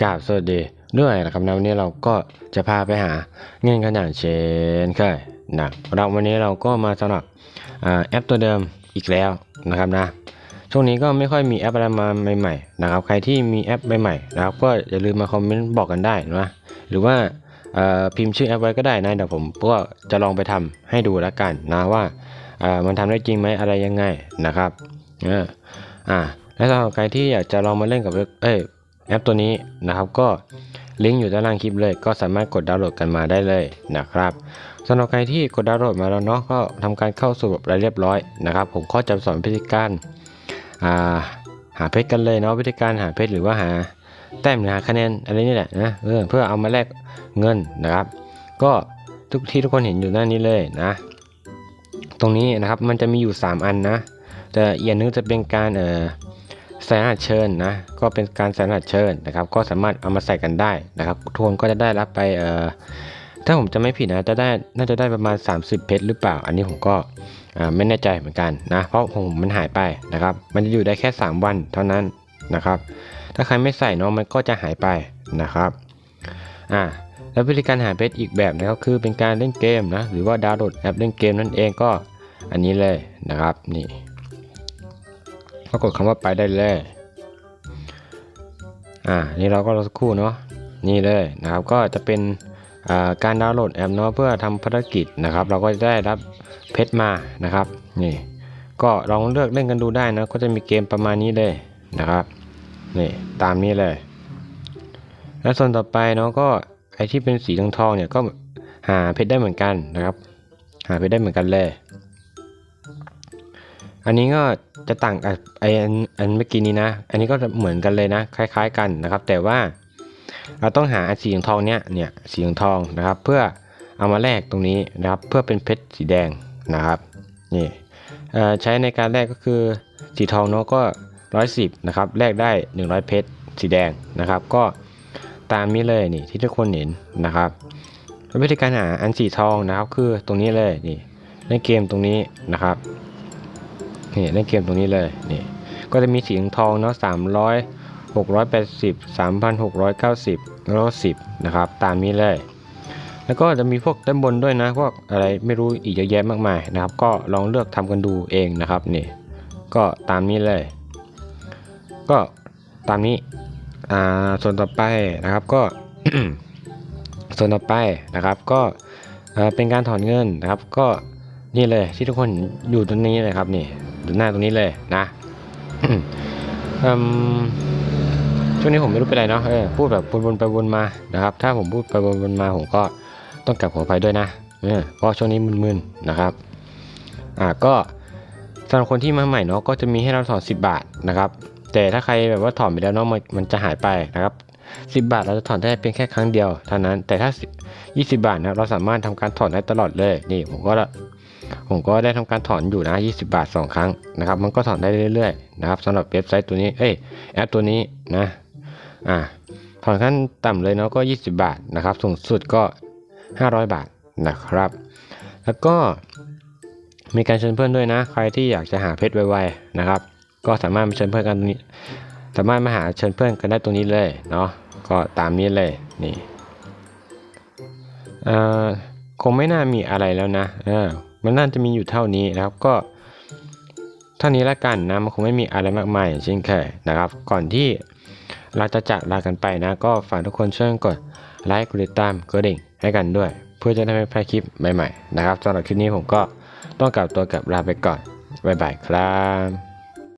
กราบสวัสดีด้วยนะครับนะวันนี้เราก็จะพาไปหาเงินขนาดเชนเคยนะเราวันนี้เราก็มาสำหรับอแอปตัวเดิมอีกแล้วนะครับนะช่วงนี้ก็ไม่ค่อยมีแอปอะไรมาใหม่ๆนะครับใครที่มีแอปใหม่ๆนะครับก็อย่าลืมมาคอมเมนต์บอกกันได้นะหรือว่าพิมพ์ชื่อแอปไว้ก็ได้นะเดี๋ยวผมก็จะลองไปทำให้ดูแล้วกันนะว่ามันทำได้จริงไหมอะไรยังไงนะครับเอออ่าและสำหรับใครที่อยากจะลองมาเล่นกับเอ้ย แอปตัวนี้นะครับก็ลิงก์อยู่ด้านล่างคลิปเลย ก็สามารถกดดาวน์โหลดกันมาได้เลยนะครับสำหรับใครที่กดดาวน์โหลดมาแล้วเนาะก็ทำการเข้าสู่ระบบเรียบร้อยนะครับ ผมก็จะสอนวิธีการาหาเพชรกันเลยเนาะวิธีการหาเพชรหรือว่าหาแต้มหรือหาคะแนนอะไรนี่แหละนะเออเพื่อเอามาแลกเงินนะครับ ก็ทุกที่ทุกคนเห็นอยู่หน้านี้เลยนะ ตรงนี้นะครับมันจะมีอยู่ 3 อันนะแต่อีกอันนึงจะเป็นการเอ่อ ใส่รหัสเชิญนะก็เป็นการใส่รหัสเชิญนะครับ ก็สามารถเอามาใส่กันได้นะครับทุกคนก็จะได้รับไปเอ่อถ้าผมจะไม่ผิดนะจะได้น่าจะได้ประมาณ 30 เพชรหรือเปล่า อันนี้ผมก็ไม่แน่ใจเหมือนกันนะเพราะผมมันหายไปนะครับ มันจะอยู่ได้แค่ 3 วันเท่านั้นนะครับ ถ้าใครไม่ใส่เนาะมันก็จะหายไปนะครับอ่าแล้ววิธีการหาเพชรอีกแบบนะครับคือเป็นการเล่นเกมนะหรือว่าดาวน์โหลดแอปเล่นเกมนั่นเองก็อันนี้เลยนะครับนี่ ก็กดคำว่าไปได้เลย อ่า นี่เราก็รอสักครู่เนาะ นี่เลยนะครับ ก็จะเป็นการดาวน์โหลดแอปเนาะเพื่อทำภารกิจนะครับ เราก็จะได้รับเพชรมานะครับ นี่ ก็ลองเลือกเล่นกันดูได้นะ ก็จะมีเกมประมาณนี้เลยนะครับ นี่ตามนี้เลย แล้วส่วนต่อไปเนาะก็ไอที่เป็นสีทองทองๆเนี่ยก็หาเพชรได้เหมือนกันนะครับ หาเพชรได้เหมือนกันเลย อันนี้ก็จะต่างกับไออันเมื่อกี้นี้นะ อันนี้ก็จะเหมือนกันเลยนะ คล้าย ๆ กันนะครับ แต่ว่าเราต้องหาสีทองเนี้ยเนี่ยสีทองนะครับ เพื่อเอามาแลกตรงนี้นะครับ เพื่อเป็นเพชรสีแดงนะครับนี่ใช้ในการแลกก็คือสีทองเนาะก็ร้อยสิบนะครับแลกได้ 100 เพชรสีแดงนะครับ ก็ตามนี้เลยนี่ที่ทุกคนเห็นนะครับววิธีการหาอันสีทองนะครับ คือตรงนี้เลยนี่เล่นเกมตรงนี้นะครับ นี่เล่นเกมตรงนี้เลยนี่ก็จะมีสีทองเนาะสามร้อยหกร้อยแปดสิบสามพันหกร้อยเก้าสิบแล้วก็สิบนะครับ ตามนี้เลย แล้วก็จะมีพวกด้านบนด้วยนะพวกอะไรไม่รู้อีกเยอะแยะมากมายนะครับ ก็ลองเลือกทำกันดูเองนะครับนี่ก็ตามนี้เลย ก็ตามนี้อ่าส่วนต่อไปนะครับก็ส่วนต่อไปนะครับก็เอ่อเป็นการถอนเงินนะครับ ก็นี่เลยที่ทุกคนอยู่ตรงนี้เลยครับนี่ หน้าตรงนี้เลยนะช่วงนี้ผมไม่รู้เป็นไรเนาะพูดแบบวนๆไปวนมานะครับ ถ้าผมพูดไปวนๆมาผมก็ต้องกลับขออภัยด้วยนะเพราะช่วงนี้มึนๆนะครับอ่าก็สำหรับคนที่มาใหม่เนาะก็จะมีให้เราถอน10 บาทนะครับ แต่ถ้าใครแบบว่าถอนไปแล้วเนาะมันจะหายไปนะครับ10 บาทเราจะถอนได้เพียงแค่ครั้งเดียวเท่านั้นแต่ถ้า 20 บาทนะเราสามารถทำการถอนได้ตลอดเลยนี่ผมก็ ผมก็ได้ทำการถอนอยู่นะ 20 บาท 2 ครั้งนะครับ มันก็ถอนได้เรื่อยๆนะครับสำหรับเว็บไซต์ตัวนี้ เอ้ยแอปตัวนี้นะอ่าถอนขั้นต่ำเลยเนาะก็ 20 บาทนะครับ สูงสุดก็ 500 บาทนะครับ แล้วก็มีการเชิญเพื่อนด้วยนะ ใครที่อยากจะหาเพชรไวๆนะครับ ก็สามารถมาเชิญเพื่อนกันตรงนี้ สามารถมาหาเชิญเพื่อนกันได้ตรงนี้เลยเนาะก็ตามนี้เลยนี่เอ่อคงไม่น่ามีอะไรแล้วนะเออ มันน่าจะมีอยู่เท่านี้นะครับก็เท่านี้ละกันนะมันคงไม่มีอะไรมากมายเช่นเคยนะครับ ก่อนที่เราจะจากลากันไปนะ ก็ฝากทุกคนช่วยกดไลค์กดติดตามกดดิ่งให้กันด้วย เพื่อจะได้ไม่พลาดคลิปใหม่ๆนะครับสำหรับคลิปนี้ผมก็ต้องกลับตัวกับลาไปก่อนบ๊ายบายครับ